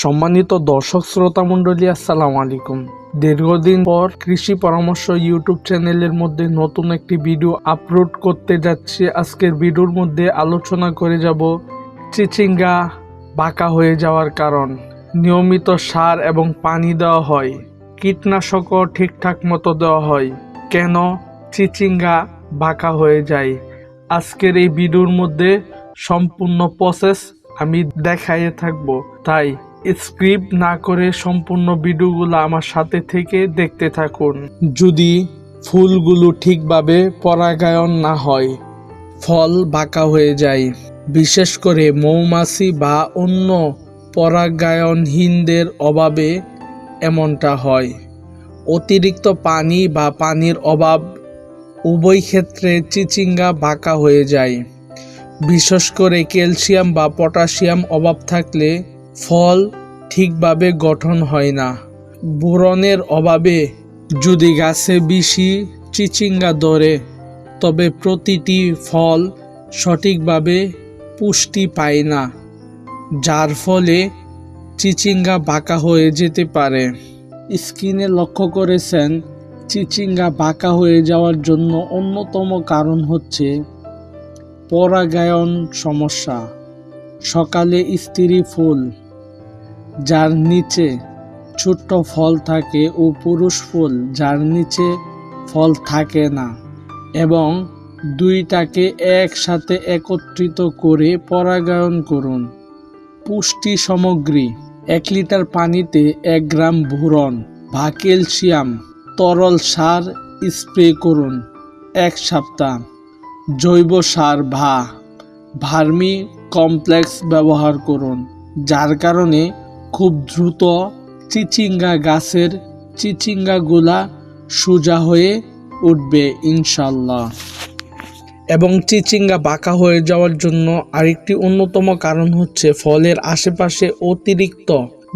সম্মানিত দর্শক শ্রোতা মণ্ডলী, আসসালামু আলাইকুম। দীর্ঘদিন পর কৃষি পরামর্শ ইউটিউব চ্যানেলের মধ্যে নতুন একটি ভিডিও আপলোড করতে যাচ্ছি। আজকের ভিডিওর মধ্যে আলোচনা করে যাব চিচিঙ্গা বাঁকা হয়ে যাওয়ার কারণ। নিয়মিত সার এবং পানি দেওয়া হয়, কীটনাশকও ঠিকঠাক মতো দেওয়া হয়। কেন চিচিঙ্গা বাঁকা হয়ে যায়? আজকের এই ভিডিওর মধ্যে সম্পূর্ণ প্রসেস আমি দেখাইয়ে থাকব। তাই স্ক্রিপ্ট না করে সম্পূর্ণ ভিডিওগুলো আমার সাথে থেকে দেখতে থাকুন। যদি ফুলগুলো ঠিকভাবে পরাগায়ন না হয়, ফল বাঁকা হয়ে যায়। বিশেষ করে মৌমাছি বা অন্য পরাগায়নহীনদের অভাবে এমনটা হয়। অতিরিক্ত পানি বা পানির অভাব উভয় ক্ষেত্রে চিচিঙ্গা বাঁকা হয়ে যায়। বিশেষ করে ক্যালসিয়াম বা পটাশিয়াম অভাব থাকলে ফল ঠিকভাবে গঠন হয় না। বোরনের অভাবে যদি গাছে বেশি চিচিঙ্গা ধরে, তবে প্রতিটি ফল সঠিকভাবে পুষ্টি পায় না, যার ফলে চিচিঙ্গা বাঁকা হয়ে যেতে পারে। স্কিনে লক্ষ্য করেছেন, চিচিঙ্গা বাঁকা হয়ে যাওয়ার জন্য অন্যতম কারণ হচ্ছে পরাগায়ন সমস্যা। সকালে স্ত্রী ফুল যার নিচে ছোট্ট ফল থাকে ও পুরুষ ফুল, যার নিচে ফল থাকে না। এবং দুইটাকে একসাথে একত্রিত করে পরাগায়ন করুন। পুষ্টি সামগ্রী, এক লিটার পানিতে এক গ্রাম ভুরন বা ক্যালসিয়াম, তরল সার স্প্রে করুন এক সপ্তাহ। জৈব সার ভা ভার্মি কমপ্লেক্স ব্যবহার করুন, যার কারণে খুব দ্রুত চিচিঙ্গা গাছের চিচিঙ্গাগুলা সোজা হয়ে উঠবে ইনশাল্লাহ এবং চিচিঙ্গা বাঁকা হয়ে যাওয়ার জন্য আরেকটি অন্যতম কারণ হচ্ছে ফলের আশেপাশে অতিরিক্ত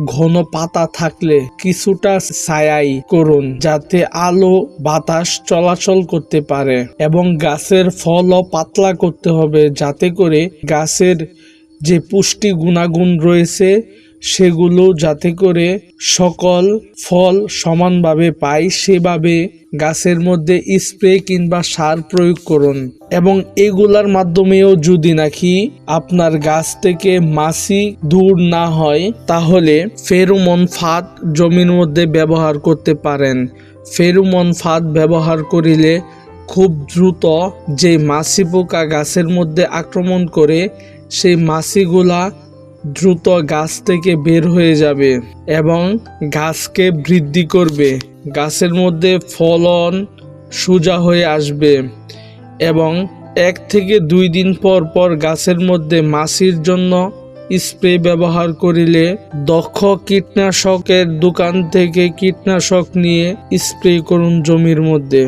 ঘন পাতা থাকলে কিছুটা ছায়াই করুন যাতে আলো বাতাস চলাচল করতে পারে এবং গাছের ফলও পাতলা করতে হবে যাতে করে গাছের যে পুষ্টি গুণাগুণ রয়েছে সেগুলো যাতে করে সকল ফল সমানভাবে পায়, সেভাবে গাছের মধ্যে স্প্রে কিংবা সার প্রয়োগ করুন। এবং এগুলার মাধ্যমেও যদি নাকি আপনার গাছ থেকে মাছি দূর না হয়, তাহলে ফেরোমন ফাঁদ জমির মধ্যে ব্যবহার করতে পারেন। ফেরোমন ফাঁদ ব্যবহার করিলে খুব দ্রুত যে মাছি পোকা গাছের মধ্যে আক্রমণ করে, সেই মাছিগুলা দ্রুত গাছ থেকে বের হয়ে যাবে এবং গাছকে বৃদ্ধি করবে। গাছের মধ্যে ফলন সোজা হয়ে আসবে এবং এক থেকে দুই দিন পর পর গাছের মধ্যে মাছির জন্য স্প্রে ব্যবহার করিলে দক্ষ কীটনাশকের দোকান থেকে কীটনাশক নিয়ে স্প্রে করুন জমির মধ্যে।